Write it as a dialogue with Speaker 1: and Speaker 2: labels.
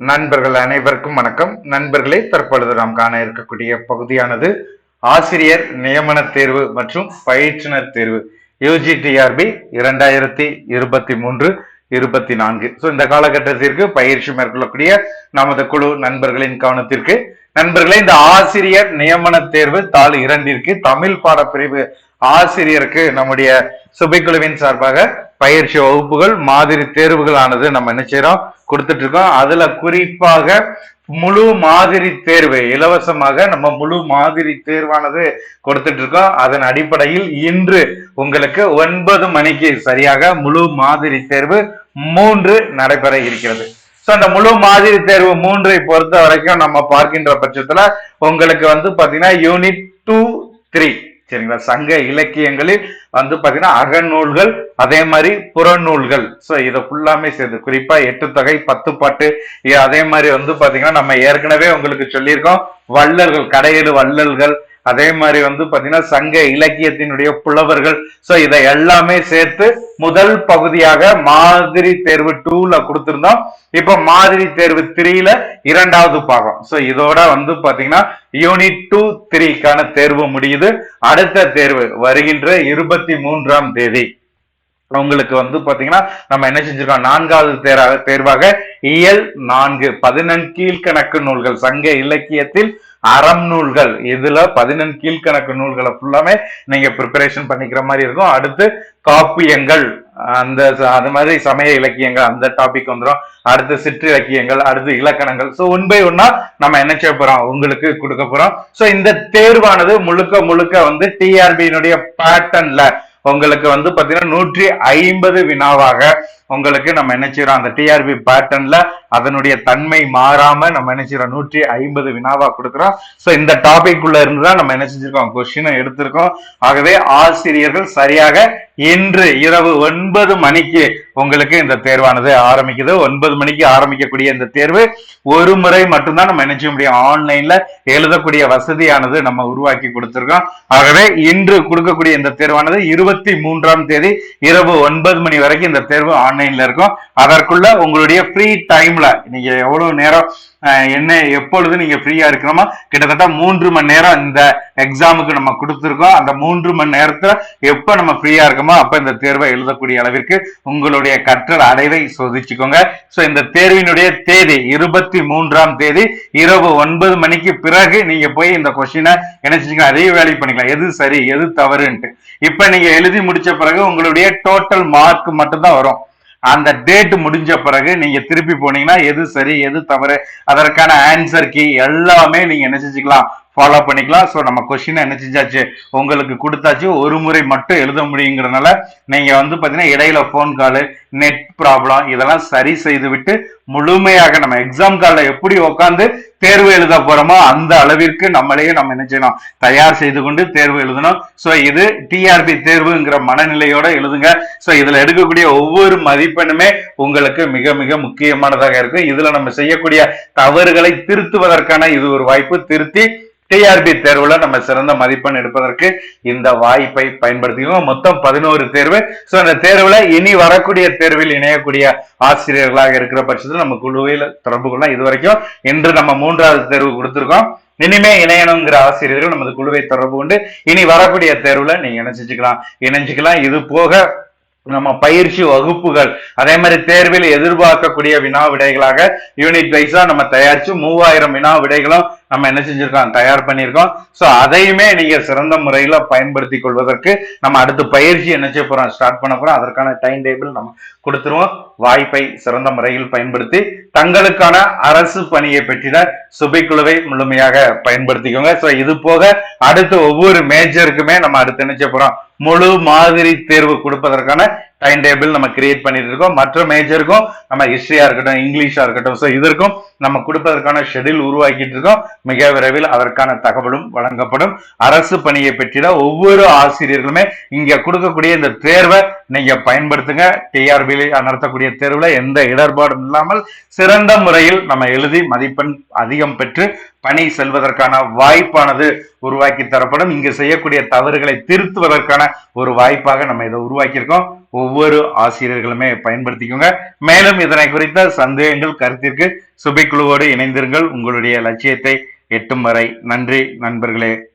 Speaker 1: நண்பர்கள் அனைவருக்கும் வணக்கம். நண்பர்களே தற்பொழுது நாம் காண இருக்கக்கூடிய பகுதியானது ஆசிரியர் நியமன தேர்வு மற்றும் பயிற்றுனர் தேர்வு யூஜிடிஆர்பி இரண்டாயிரத்தி இருபத்தி மூன்று இருபத்தி நான்கு. ஸோ இந்த காலகட்டத்திற்கு பயிற்சி மேற்கொள்ளக்கூடிய நமது குழு நண்பர்களின் கவனத்திற்கு நண்பர்களே இந்த ஆசிரியர் நியமன தேர்வு தாள் இரண்டிற்கு தமிழ் பாடப்பிரிவு ஆசிரியருக்கு நம்முடைய சுபைக்குழுவின் சார்பாக பயிற்சி வகுப்புகள் மாதிரி தேர்வுகளானது நம்ம என்ன செய்யறோம் கொடுத்துட்டு இருக்கோம் அதுல குறிப்பாக முழு மாதிரி தேர்வு இலவசமாக நம்ம முழு மாதிரி தேர்வானது கொடுத்துட்டு இருக்கோம் அதன் அடிப்படையில் இன்று உங்களுக்கு ஒன்பது மணிக்கு சரியாக முழு மாதிரி தேர்வு மூன்று நடைபெற இருக்கிறது. ஸோ அந்த முழு மாதிரி தேர்வு மூன்றை பொறுத்த வரைக்கும் நம்ம பார்க்கின்ற பட்சத்துல உங்களுக்கு வந்து பாத்தீங்கன்னா யூனிட் டூ த்ரீ சரிங்களா? சங்க இலக்கியங்களில் வந்து பாத்தீங்கன்னா அகநூல்கள் அதே மாதிரி புறநூல்கள். ஸோ இதை ஃபுல்லாமே சேர்ந்து குறிப்பா எட்டு தொகை பத்து பாட்டு அதே மாதிரி வந்து பாத்தீங்கன்னா நம்ம ஏற்கனவே உங்களுக்கு சொல்லியிருக்கோம். வள்ளல்கள் கடையேழு வள்ளல்கள் அதே மாதிரி வந்து பாத்தீங்கன்னா சங்க இலக்கியத்தினுடைய புலவர்கள். சோ இதை எல்லாமே சேர்த்து முதல் பகுதியாக மாதிரி தேர்வு டூல கொடுத்திருந்தோம். இப்ப மாதிரி தேர்வு த்ரீல இரண்டாவது பாகம். சோ இதோட வந்து பாத்தீங்கன்னா யூனிட் டூ த்ரீக்கான தேர்வு முடியுது. அடுத்த தேர்வு வருகின்ற இருபத்தி மூன்றாம் தேதி. உங்களுக்கு வந்து பாத்தீங்கன்னா நம்ம என்ன செஞ்சிருக்கோம்? நான்காவது தேர்வாக தேர்வாக இயல் நான்கு. பதினெண் கீழ்கணக்கு நூல்கள். சங்க இலக்கியத்தில் அறம் நூல்கள். இதுல பதினெண் கீழ்கணக்கு நூல்களை ஃபுல்லாமே நீங்க ப்ரிப்பரேஷன் பண்ணிக்கிற மாதிரி இருக்கும். அடுத்து காப்பியங்கள். அந்த அது மாதிரி சமய இலக்கியங்கள் அந்த டாபிக் வந்துடும் அடுத்து சிற்றிலக்கியங்கள் அடுத்து இலக்கணங்கள். சோ ஒன் பை ஒன்னா நம்ம என்ன செய்ய போறோம்? உங்களுக்கு கொடுக்க போறோம். சோ இந்த தேர்வானது முழுக்க முழுக்க வந்து டிஆர்பியினுடைய பேட்டர்ன்ல உங்களுக்கு வந்து பாத்தீங்கன்னா நூற்றி ஐம்பது வினாவாக உங்களுக்கு நம்ம என்ன செய்யறோம்? அந்த டிஆர்பி பேட்டர்ன்ல அதனுடைய தன்மை மாறாம நம்ம என்ன செய்யறோம்? நூற்றி ஐம்பது வினாவா கொடுக்குறோம். சோ இந்த டாபிக் உள்ள இருந்து தான் நம்ம என்ன செஞ்சிருக்கோம்? கொஸ்டினை எடுத்திருக்கோம். ஆகவே ஆசிரியர்கள் சரியாக இன்று இரவு ஒன்பது மணிக்கு உங்களுக்கு இந்த தேர்வானது ஆரம்பிக்குது. ஒன்பது மணிக்கு ஆரம்பிக்கக்கூடிய இந்த தேர்வு ஒரு முறை மட்டும்தான் நம்ம என்ன செய்ய முடியும்? ஆன்லைன்ல எழுதக்கூடிய வசதியானது நம்ம உருவாக்கி கொடுத்திருக்கோம். ஆகவே இன்று கொடுக்கக்கூடிய இந்த தேர்வானது இருபத்தி மூன்றாம் தேதி இரவு ஒன்பது மணி வரைக்கும் இந்த தேர்வு ஆன்லைன்ல இருக்கும். அதற்குள்ள உங்களுடைய ஃப்ரீ டைம்ல நீங்க எவ்வளவு நேரம் என்ன எப்பொழுது நீங்க ஃப்ரீயா இருக்கிறோமோ கிட்டத்தட்ட மூன்று மணி நேரம் இந்த எக்ஸாமுக்கு நம்ம கொடுத்துருக்கோம். அந்த மூன்று மணி நேரத்துல எப்ப நம்ம ஃப்ரீயா இருக்கோமோ அப்ப இந்த தேர்வை எழுதக்கூடிய அளவிற்கு உங்களுடைய கற்றல் அடைவை சோதிச்சுக்கோங்க. சோ இந்த தேர்வினுடைய தேதி இருபத்தி மூன்றாம் தேதி இரவு ஒன்பது மணிக்கு பிறகு நீங்க போய் இந்த கொஸ்டினை என்ன அதே வேலை பண்ணிக்கலாம். எது சரி எது தவறுன்ட்டு. இப்ப நீங்க எழுதி முடிச்ச பிறகு உங்களுடைய டோட்டல் மார்க் மட்டும்தான் வரும். அந்த டேட் முடிஞ்ச பிறகு நீங்க திருப்பி போனீங்கன்னா எது சரி எது தவறு அதற்கான ஆன்சர் கீ எல்லாமே நீங்க என்ன ஃபாலோ பண்ணிக்கலாம். ஸோ நம்ம கொஷினை என்ன செஞ்சாச்சு? உங்களுக்கு கொடுத்தாச்சு. ஒரு முறை மட்டும் எழுத முடியுங்கிறதுனால நீங்கள் வந்து பார்த்தீங்கன்னா இடையில ஃபோன் காலு நெட் ப்ராப்ளம் இதெல்லாம் சரி செய்து விட்டு முழுமையாக நம்ம எக்ஸாம் காலில் எப்படி உட்காந்து தேர்வு எழுத போறோமோ அந்த அளவிற்கு நம்மளையே நம்ம என்ன செய்யணும்? தயார் செய்து கொண்டு தேர்வு எழுதணும். ஸோ இது டிஆர்பி தேர்வுங்கிற மனநிலையோட எழுதுங்க. ஸோ இதுல எடுக்கக்கூடிய ஒவ்வொரு மதிப்பெண்ணுமே உங்களுக்கு மிக மிக முக்கியமானதாக இருக்கும். இதுல நம்ம செய்யக்கூடிய தவறுகளை திருத்துவதற்கான இது ஒரு வாய்ப்பு. திருத்தி டிஆர்பி தேர்வுல நம்ம சிறந்த மதிப்பெண் எடுப்பதற்கு இந்த வாய்ப்பை பயன்படுத்திக்கோங்க மொத்தம் பதினோரு தேர்வு. சோ அந்த தேர்வுல இனி வரக்கூடிய தேர்வில் இணையக்கூடிய ஆசிரியர்களாக இருக்கிற பட்சத்தில் நம்ம குழுவில் தொடர்பு கொள்ளலாம். இது வரைக்கும் இன்று நம்ம மூன்றாவது தேர்வு கொடுத்துருக்கோம். இனிமே இணையணுங்கிற ஆசிரியர்கள் நமது குழுவை தொடர்பு கொண்டு இனி வரக்கூடிய தேர்வுல நீங்க என்ன இணைஞ்சிக்கலாம் இணைஞ்சுக்கலாம். இது போக நம்ம பயிற்சி வகுப்புகள் அதே மாதிரி தேர்வில் எதிர்பார்க்கக்கூடிய வினா விடைகளாக யூனிட் வைஸா நம்ம தயாரிச்சு மூவாயிரம் வினா விடைகளும் நம்ம என்ன செஞ்சிருக்கோம் தயார் பண்ணியிருக்கோம். ஸோ அதையுமே நீங்க சிறந்த முறையில பயன்படுத்தி கொள்வதற்கு நம்ம அடுத்து பயிற்சி என்ன செய்ய போறோம் ஸ்டார்ட் பண்ண போறோம். அதற்கான டைம் டேபிள் நம்ம கொடுத்துருவோம். வாய்ப்பை சிறந்த முறையில் பயன்படுத்தி தங்களுக்கான அரசு பணியை பெற்றிட சுபைக்குழுவை முழுமையாக பயன்படுத்திக்கோங்க. சோ இது போக அடுத்து ஒவ்வொரு மேஜருக்குமே நம்ம அடுத்து நினைச்ச போறோம்? முழு மாதிரி தேர்வு கொடுப்பதற்கான டைம் டேபிள் நம்ம கிரியேட் பண்ணிட்டு இருக்கோம் மற்ற மேஜருக்கும் நம்ம ஹிஸ்டரியா இருக்கட்டும் இங்கிலீஷா இருக்கட்டும். ஸோ இதற்கும் நம்ம கொடுப்பதற்கான ஷெடியூல் உருவாக்கிட்டு இருக்கோம் மிக விரைவில் அதற்கான தகவலும் வழங்கப்படும். அரசு பணியை பெற்றிட ஒவ்வொரு ஆசிரியர்களுமே இங்க கொடுக்கக்கூடிய இந்த தேர்வை நீங்க பயன்படுத்துங்க. டிஆர்பியில் நடத்தக்கூடிய தேர்வுல எந்த இடர்பாடும் இல்லாமல் சிறந்த முறையில் நம்ம எழுதி மதிப்பெண் அதிகம் பெற்று பணி செல்வதற்கான வாய்ப்பானது உருவாக்கி தரப்படும். இங்கு செய்யக்கூடிய தவறுகளை திருத்துவதற்கான ஒரு வாய்ப்பாக நம்ம இதை உருவாக்கியிருக்கோம். ஒவ்வொரு ஆசிரியர்களுமே பயன்படுத்திக்கோங்க. மேலும் இதனை குறித்த சந்தேகங்கள் கருத்திற்கு சுபைக்குழுவோடு இணைந்திருங்கள். உங்களுடைய லட்சியத்தை எட்டும் வரை நன்றி நண்பர்களே.